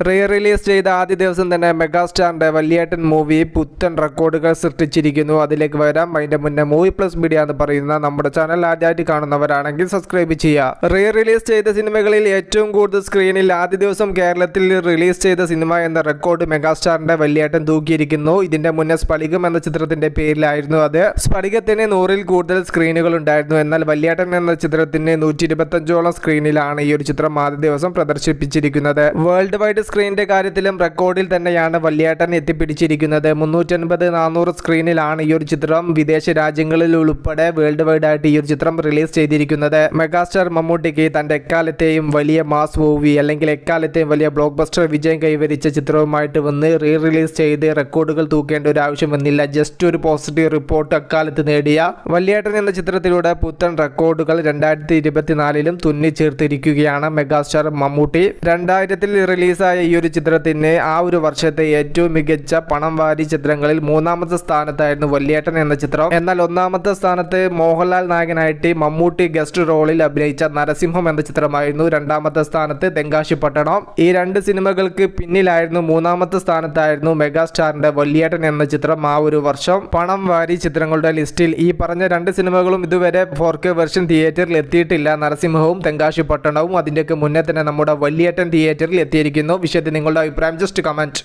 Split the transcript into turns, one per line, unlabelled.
Re release ചെയ്ത ആദ്യ ദിവസം തന്നെ മെഗാസ്റ്റാറിന്റെ വല്യേട്ടൻ മൂവി പുത്തൻ റെക്കോർഡുകൾ സൃഷ്ടിച്ചിരിക്കുന്നു. അതിലേക്ക് വരാം. അതിന്റെ മുന്നേ മൂവി പ്ലസ് മീഡിയ എന്ന് പറയുന്ന നമ്മുടെ ചാനൽ ആദ്യമായിട്ട് കാണുന്നവരാണെങ്കിൽ സബ്സ്ക്രൈബ് ചെയ്യുക. റീ റിലീസ് ചെയ്ത സിനിമകളിൽ ഏറ്റവും കൂടുതൽ സ്ക്രീനിൽ ആദ്യ ദിവസം കേരളത്തിൽ റിലീസ് ചെയ്ത സിനിമ എന്ന റെക്കോർഡ് മെഗാസ്റ്റാറിന്റെ വല്യേട്ടൻ തൂക്കിയിരിക്കുന്നു. ഇതിന്റെ മുന്നേ സ്ഫടികം എന്ന ചിത്രത്തിന്റെ പേരിലായിരുന്നു അത്. സ്ഫടികത്തിന് നൂറിൽ കൂടുതൽ സ്ക്രീനുകൾ ഉണ്ടായിരുന്നു. എന്നാൽ വല്യേട്ടൻ എന്ന ചിത്രത്തിന് നൂറ്റി ഇരുപത്തഞ്ചോളം സ്ക്രീനിലാണ് ഈ ഒരു ചിത്രം ആദ്യ ദിവസം പ്രദർശിപ്പിച്ചിരിക്കുന്നത്. വേൾഡ് വൈഡ് സ്ക്രീനിന്റെ കാര്യത്തിലും റെക്കോർഡിൽ തന്നെയാണ് വല്യേട്ടൻ എത്തിപ്പിടിച്ചിരിക്കുന്നത്. മുന്നൂറ്റൻപത് നാനൂറ് സ്ക്രീനിലാണ് ഈ ഒരു ചിത്രം വിദേശ രാജ്യങ്ങളിൽ ഉൾപ്പെടെ വേൾഡ് വൈഡ് ആയിട്ട് ഈ ഒരു ചിത്രം റിലീസ് ചെയ്തിരിക്കുന്നത്. മെഗാസ്റ്റാർ മമ്മൂട്ടിക്ക് തന്റെ എക്കാലത്തെയും വലിയ മാസ് മൂവി അല്ലെങ്കിൽ എക്കാലത്തെയും വലിയ ബ്ലോക്ക് ബസ്റ്റർ വിജയം കൈവരിച്ച ചിത്രവുമായിട്ട് വന്ന് റീ റിലീസ് ചെയ്ത് റെക്കോർഡുകൾ തൂക്കേണ്ട ഒരു ആവശ്യം വന്നില്ല. ജസ്റ്റ് ഒരു പോസിറ്റീവ് റിപ്പോർട്ട് അക്കാലത്ത് നേടിയ വല്യേട്ടൻ എന്ന ചിത്രത്തിലൂടെ പുത്തൻ റെക്കോർഡുകൾ രണ്ടായിരത്തി ഇരുപത്തിനാലിലും തുന്നിച്ചേർത്തിരിക്കുകയാണ് മെഗാസ്റ്റാർ മമ്മൂട്ടി. രണ്ടായിരത്തിൽ റിലീസായ ഈ ഒരു ചിത്രത്തിന് ആ ഒരു വർഷത്തെ ഏറ്റവും മികച്ച പണം വാരി ചിത്രങ്ങളിൽ മൂന്നാമത്തെ സ്ഥാനത്തായിരുന്നു വല്യേട്ടൻ എന്ന ചിത്രം. എന്നാൽ ഒന്നാമത്തെ സ്ഥാനത്ത് മോഹൻലാൽ നായകനായിട്ട് മമ്മൂട്ടി ഗസ്റ്റ് റോളിൽ അഭിനയിച്ച നരസിംഹം എന്ന ചിത്രമായിരുന്നു രണ്ടാമത്തെ സ്ഥാനത്ത് തെങ്കാശി പട്ടണം ഈ രണ്ട് സിനിമകൾക്ക് പിന്നിലായിരുന്നു മൂന്നാമത്തെ സ്ഥാനത്തായിരുന്നു മെഗാസ്റ്റാറിന്റെ വല്യേട്ടൻ എന്ന ചിത്രം ആ ഒരു വർഷം. പണം വാരി ചിത്രങ്ങളുടെ ലിസ്റ്റിൽ ഈ പറഞ്ഞ രണ്ട് സിനിമകളും ഇതുവരെ ഫോർ കെ വെർഷൻ തിയേറ്ററിൽ എത്തിയിട്ടില്ല. നരസിംഹവും തെങ്കാശി പട്ടണവും അതിന്റെയൊക്കെ മുന്നേ തന്നെ നമ്മുടെ വല്യേട്ടൻ തിയേറ്ററിൽ എത്തിയിരിക്കുന്നു. വിഷയത്തിൽ നിങ്ങളുടെ അഭിപ്രായം ജസ്റ്റ് കമന്റ്